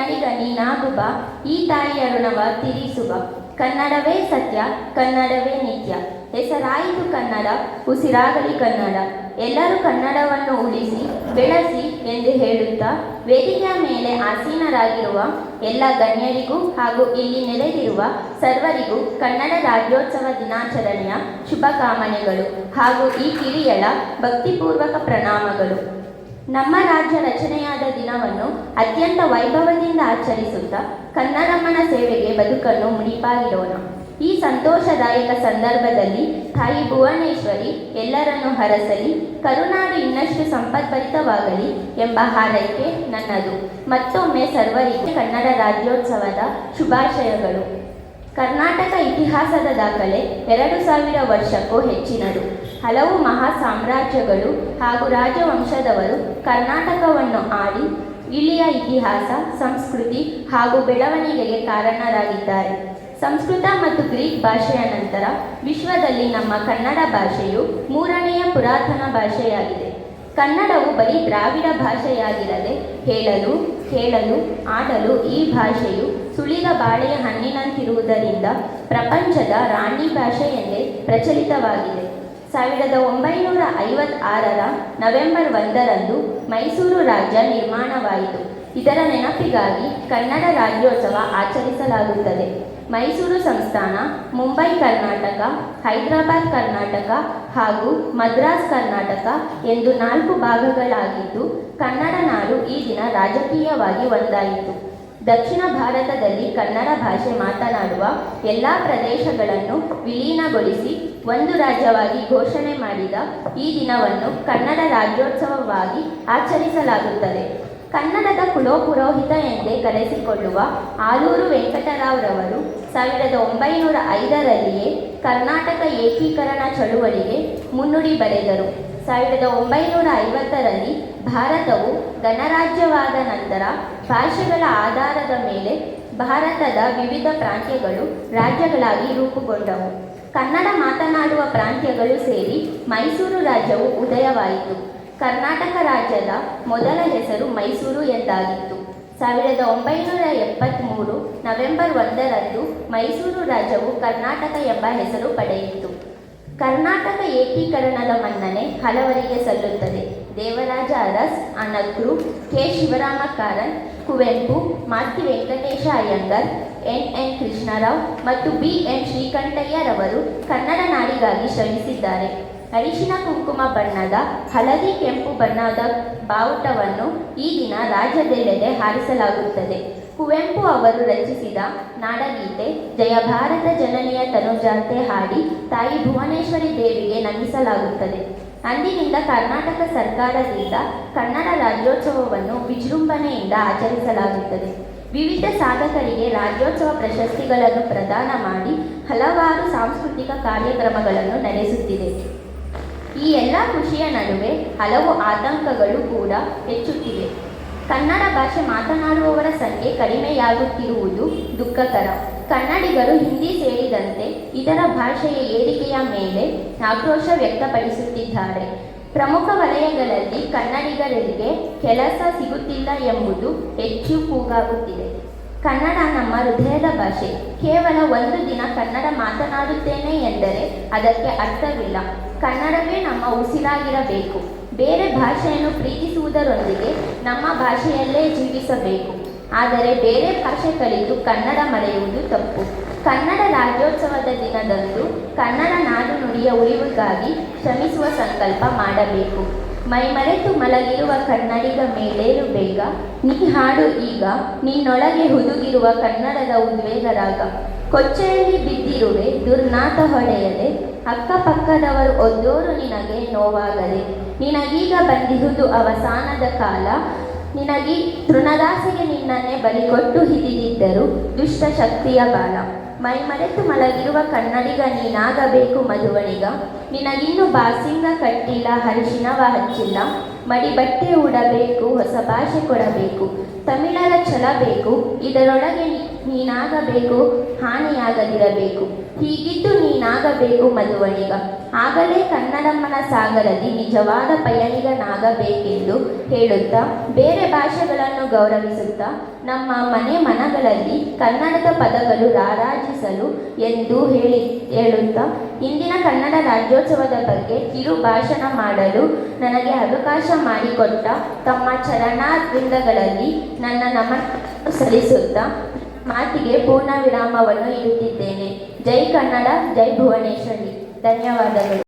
ಕನ್ನಡಿಗ ನೀನಾಗುಬ ಈ ತಾಯಿಯ ಋಣವ ತೀರಿಸುವ. ಕನ್ನಡವೇ ಸತ್ಯ, ಕನ್ನಡವೇ ನಿತ್ಯ. ಹೆಸರಾಯಿತು ಕನ್ನಡ, ಉಸಿರಾಗಲಿ ಕನ್ನಡ. ಎಲ್ಲರೂ ಕನ್ನಡವನ್ನು ಉಳಿಸಿ, ಬೆಳೆಸಿ ಎಂದು ಹೇಳುತ್ತಾ, ವೇದಿಕೆಯ ಮೇಲೆ ಆಸೀನರಾಗಿರುವ ಎಲ್ಲ ಗಣ್ಯರಿಗೂ ಹಾಗೂ ಇಲ್ಲಿ ನೆಲೆದಿರುವ ಸರ್ವರಿಗೂ ಕನ್ನಡ ರಾಜ್ಯೋತ್ಸವ ದಿನಾಚರಣೆಯ ಶುಭಕಾಮನೆಗಳು ಹಾಗೂ ಈ ಕಿರಿಯಳ ಭಕ್ತಿಪೂರ್ವಕ ಪ್ರಣಾಮಗಳು. ನಮ್ಮ ರಾಜ್ಯ ರಚನೆಯಾದ ದಿನವನ್ನು ಅತ್ಯಂತ ವೈಭವದಿಂದ ಆಚರಿಸುತ್ತಾ ಕನ್ನಡಮ್ಮನ ಸೇವೆಗೆ ಬದುಕನ್ನು ಮುಡಿಪಾಗಿಡೋಣ. ಈ ಸಂತೋಷದಾಯಕ ಸಂದರ್ಭದಲ್ಲಿ ತಾಯಿ ಭುವನೇಶ್ವರಿ ಎಲ್ಲರನ್ನು ಹರಸಲಿ, ಕರುನಾಡು ಇನ್ನಷ್ಟು ಸಂಪದ್ಭರಿತವಾಗಲಿ ಎಂಬ ಹಾರೈಕೆ ನನ್ನದು. ಮತ್ತೊಮ್ಮೆ ಸರ್ವರಿಗೆ ಕನ್ನಡ ರಾಜ್ಯೋತ್ಸವದ ಶುಭಾಶಯಗಳು. ಕರ್ನಾಟಕ ಇತಿಹಾಸದ ದಾಖಲೆ ಎರಡು ಸಾವಿರ ವರ್ಷಕ್ಕೂ ಹೆಚ್ಚಿನದು. ಹಲವು ಮಹಾ ಸಾಮ್ರಾಜ್ಯಗಳು ಹಾಗೂ ರಾಜವಂಶದವರು ಕರ್ನಾಟಕವನ್ನು ಆಡಿ ಇಲ್ಲಿಯ ಇತಿಹಾಸ, ಸಂಸ್ಕೃತಿ ಹಾಗೂ ಬೆಳವಣಿಗೆಗೆ ಕಾರಣರಾಗಿದ್ದಾರೆ. ಸಂಸ್ಕೃತ ಮತ್ತು ಗ್ರೀಕ್ ಭಾಷೆಯ ನಂತರ ವಿಶ್ವದಲ್ಲಿ ನಮ್ಮ ಕನ್ನಡ ಭಾಷೆಯು ಮೂರನೆಯ ಪುರಾತನ ಭಾಷೆಯಾಗಿದೆ. ಕನ್ನಡವು ಬರೀ ದ್ರಾವಿಡ ಭಾಷೆಯಾಗಿರದೆ ಹೇಳಲು, ಕೇಳಲು, ಆಡಲು ಈ ಭಾಷೆಯು ಸುಳಿದ ಬಾಳೆಯ ಹಣ್ಣಿನಂತಿರುವುದರಿಂದ ಪ್ರಪಂಚದ ರಾಣಿ ಭಾಷೆ ಎಂದೇ ಪ್ರಚಲಿತವಾಗಿದೆ. ಸಾವಿರದ ಒಂಬೈನೂರ ಐವತ್ತಾರರ ನವೆಂಬರ್ ಒಂದರಂದು ಮೈಸೂರು ರಾಜ್ಯ ನಿರ್ಮಾಣವಾಯಿತು. ಇದರ ನೆನಪಿಗಾಗಿ ಕನ್ನಡ ರಾಜ್ಯೋತ್ಸವ ಆಚರಿಸಲಾಗುತ್ತದೆ. ಮೈಸೂರು ಸಂಸ್ಥಾನ, ಮುಂಬೈ ಕರ್ನಾಟಕ, ಹೈದರಾಬಾದ್ ಕರ್ನಾಟಕ ಹಾಗೂ ಮದ್ರಾಸ್ ಕರ್ನಾಟಕ ಎಂದು ನಾಲ್ಕು ಭಾಗಗಳಾಗಿದ್ದು, ಕನ್ನಡ ನಾಡು ಈ ದಿನ ರಾಜಕೀಯವಾಗಿ ಒಂದಾಯಿತು. ದಕ್ಷಿಣ ಭಾರತದಲ್ಲಿ ಕನ್ನಡ ಭಾಷೆ ಮಾತನಾಡುವ ಎಲ್ಲ ಪ್ರದೇಶಗಳನ್ನು ವಿಲೀನಗೊಳಿಸಿ ಒಂದು ರಾಜ್ಯವಾಗಿ ಘೋಷಣೆ ಮಾಡಿದ ಈ ದಿನವನ್ನು ಕನ್ನಡ ರಾಜ್ಯೋತ್ಸವವಾಗಿ ಆಚರಿಸಲಾಗುತ್ತದೆ. ಕನ್ನಡದ ಕುಲೋಪುರೋಹಿತ ಎಂದೇ ಕರೆಸಿಕೊಳ್ಳುವ ಆಲೂರು ವೆಂಕಟರಾವ್ರವರು ಸಾವಿರದ ಒಂಬೈನೂರ ಐದರಲ್ಲಿಯೇ ಕರ್ನಾಟಕ ಏಕೀಕರಣ ಚಳುವಳಿಗೆ ಮುನ್ನುಡಿ ಬರೆದರು. ಸಾವಿರದ ಒಂಬೈನೂರ ಐವತ್ತರಲ್ಲಿ ಭಾರತವು ಗಣರಾಜ್ಯವಾದ ನಂತರ ಭಾಷೆಗಳ ಆಧಾರದ ಮೇಲೆ ಭಾರತದ ವಿವಿಧ ಪ್ರಾಂತ್ಯಗಳು ರಾಜ್ಯಗಳಾಗಿ ರೂಪುಗೊಂಡವು. ಕನ್ನಡ ಮಾತನಾಡುವ ಪ್ರಾಂತ್ಯಗಳು ಸೇರಿ ಮೈಸೂರು ರಾಜ್ಯವು ಉದಯವಾಯಿತು. ಕರ್ನಾಟಕ ರಾಜ್ಯದ ಮೊದಲ ಹೆಸರು ಮೈಸೂರು ಎಂದಾಗಿತ್ತು. ಸಾವಿರದ ಒಂಬೈನೂರ ಎಪ್ಪತ್ತ್ಮೂರು ನವೆಂಬರ್ ಒಂದರಂದು ಮೈಸೂರು ರಾಜ್ಯವು ಕರ್ನಾಟಕ ಎಂಬ ಹೆಸರು ಪಡೆಯಿತು. ಕರ್ನಾಟಕ ಏಕೀಕರಣದ ಮನ್ನಣೆ ಹಲವರಿಗೆ ಸಲ್ಲುತ್ತದೆ. Devaraj Urs Anakru K. Shivarama Karanth Kuvempu, Masti Venkatesha Iyengar, N. N. Krishnarao ಮತ್ತು ಬಿ. ಎನ್. ಶ್ರೀಕಂಠಯ್ಯರವರು ಕನ್ನಡ ನಾಡಿಗಾಗಿ ಶ್ರಮಿಸಿದ್ದಾರೆ. ಅರಿಶಿನ ಕುಂಕುಮ ಬಣ್ಣದ, ಹಳದಿ ಕೆಂಪು ಬಣ್ಣದ ಬಾವುಟವನ್ನು ಈ ದಿನ ರಾಜ್ಯದೆಲ್ಲೆಡೆ ಹಾರಿಸಲಾಗುತ್ತದೆ. ಕುವೆಂಪು ಅವರು ರಚಿಸಿದ ನಾಡಗೀತೆ ಜಯ ಭಾರತ ಜನನಿಯ ತನುಜಾತೆ ಹಾಡಿ ತಾಯಿ ಭುವನೇಶ್ವರಿ ದೇವಿಗೆ ನಮಿಸಲಾಗುತ್ತದೆ ಅಂದಿನಿಂದ ಕರ್ನಾಟಕ ಸರ್ಕಾರದಿಂದ ಕನ್ನಡ ರಾಜ್ಯೋತ್ಸವವನ್ನು ವಿಜೃಂಭಣೆಯಿಂದ ಆಚರಿಸಲಾಗುತ್ತದೆ. ವಿವಿಧ ಸಾಧಕರಿಗೆ ರಾಜ್ಯೋತ್ಸವ ಪ್ರಶಸ್ತಿಗಳನ್ನು ಪ್ರದಾನ ಮಾಡಿ ಹಲವಾರು ಸಾಂಸ್ಕೃತಿಕ ಕಾರ್ಯಕ್ರಮಗಳನ್ನು ನಡೆಸುತ್ತಿದೆ. ಈ ಎಲ್ಲ ಖುಷಿಯ ನಡುವೆ ಹಲವು ಆತಂಕಗಳು ಕೂಡ ಹೆಚ್ಚುತ್ತಿವೆ. ಕನ್ನಡ ಭಾಷೆ ಮಾತನಾಡುವವರ ಸಂಖ್ಯೆ ಕಡಿಮೆಯಾಗುತ್ತಿರುವುದು ದುಃಖಕರ. ಕನ್ನಡಿಗರು ಹಿಂದಿ ಸೇರಿದಂತೆ ಇತರ ಭಾಷೆಯ ಏರಿಕೆಯ ಮೇಲೆ ಆಕ್ರೋಶ ವ್ಯಕ್ತಪಡಿಸುತ್ತಿದ್ದಾರೆ. ಪ್ರಮುಖ ವಲಯಗಳಲ್ಲಿ ಕನ್ನಡಿಗರಿಗೆ ಕೆಲಸ ಸಿಗುತ್ತಿಲ್ಲ ಎಂಬುದು ಹೆಚ್ಚು ಕೂಗಾಗುತ್ತಿದೆ. ಕನ್ನಡ ನಮ್ಮ ಹೃದಯದ ಭಾಷೆ. ಕೇವಲ ಒಂದು ದಿನ ಕನ್ನಡ ಮಾತನಾಡುತ್ತೇನೆ ಎಂದರೆ ಅದಕ್ಕೆ ಅರ್ಥವಿಲ್ಲ. ಕನ್ನಡವೇ ನಮ್ಮ ಉಸಿರಾಗಿರಬೇಕು. ಬೇರೆ ಭಾಷೆಯನ್ನು ಪ್ರೀತಿಸುವುದರೊಂದಿಗೆ ನಮ್ಮ ಭಾಷೆಯಲ್ಲೇ ಜೀವಿಸಬೇಕು. ಆದರೆ ಬೇರೆ ಭಾಷೆ ಕಲಿತು ಕನ್ನಡ ಮರೆಯುವುದು ತಪ್ಪು. ಕನ್ನಡ ರಾಜ್ಯೋತ್ಸವದ ದಿನದಂದು ಕನ್ನಡ ನಾಡು ನುಡಿಯ ಉಳಿವಿಗಾಗಿ ಶ್ರಮಿಸುವ ಸಂಕಲ್ಪ ಮಾಡಬೇಕು. ಮೈಮರೆತು ಮಲಗಿರುವ ಕನ್ನಡಿಗ ಮೇಲೇರು ಬೇಗ? ನೀ ಹಾಡು ಈಗ ನಿನ್ನೊಳಗೆ ಹುದುಗಿರುವ ಕನ್ನಡದ ಉದ್ವೇಗ ರಾಗ ಕೊಚ್ಚೆಯಲ್ಲಿ ಬಿದ್ದಿರುವೆ ದುರ್ನಾತ ಹೊಡೆಯದೆ, ಅಕ್ಕಪಕ್ಕದವರು ಒದ್ದೋರು ನಿನಗೆ ನೋವಾಗದೆ. ನಿನಗೀಗ ಬಂದಿರುವುದು ಅವಸಾನದ ಕಾಲ. ನಿನಗಿ ತೃಣದಾಸೆಗೆ ನಿನ್ನನ್ನೇ ಬಲಿಕೊಟ್ಟು ಹಿಡಿದಿದ್ದರು ದುಷ್ಟ ಶಕ್ತಿಯ ಬಾಲ. ಮೈಮರೆತು ಮಲಗಿರುವ ಕನ್ನಡಿಗ ನೀನಾಗಬೇಕು ಮದುವಳಿಗ ನಿನಗಿನ್ನು ಬಾಸಿಂಗ ಕಟ್ಟಿಲ್ಲ ಹರಿಶಿನವ ಹಚ್ಚಿಲ್ಲ. ಮಡಿ ಬಟ್ಟೆ ಉಡಬೇಕು, ಹೊಸ ಭಾಷೆ ಕೊಡಬೇಕು. ತಮಿಳರ ಛಲ ಬೇಕು, ಇದರೊಳಗೆ ನೀನಾಗಬೇಕು, ಹಾನಿಯಾಗದಿರಬೇಕು. ಹೀಗಿದ್ದು ನೀನಾಗಬೇಕು ಮದುವಳಿಗ. ಆಗಲೇ ಕನ್ನಡಮ್ಮನ ಸಾಗರದಿ ನಿಜವಾದ ಪಯಣಿಗನಾಗಬೇಕೆಂದು ಹೇಳುತ್ತಾ, ಬೇರೆ ಭಾಷೆಗಳನ್ನು ಗೌರವಿಸುತ್ತಾ, ನಮ್ಮ ಮನೆ ಮನಗಳಲ್ಲಿ ಕನ್ನಡದ ಪದಗಳು ರಾರಾಜಿಸಲು ಎಂದು ಹೇಳಿ, ಹೇಳುತ್ತಾ, ಇಂದಿನ ಕನ್ನಡ ರಾಜ್ಯೋತ್ಸವದ ಬಗ್ಗೆ ಕಿರು ಭಾಷಣ ಮಾಡಲು ನನಗೆ ಅವಕಾಶ ಮಾಡಿಕೊಟ್ಟ ತಮ್ಮ ಚರಣಾರ್ವಿಂದಗಳಲ್ಲಿ ನನ್ನ ನಮನ ಸಲ್ಲಿಸುತ್ತಾ, ಮಾತಿಗೆ ಪೂರ್ಣ ವಿರಾಮವನ್ನು ಇಡುತ್ತಿದ್ದೇನೆ. ಜೈ ಕನ್ನಡ ಜೈ ಭುವನೇಶ್ವರಿ. ಧನ್ಯವಾದಗಳು.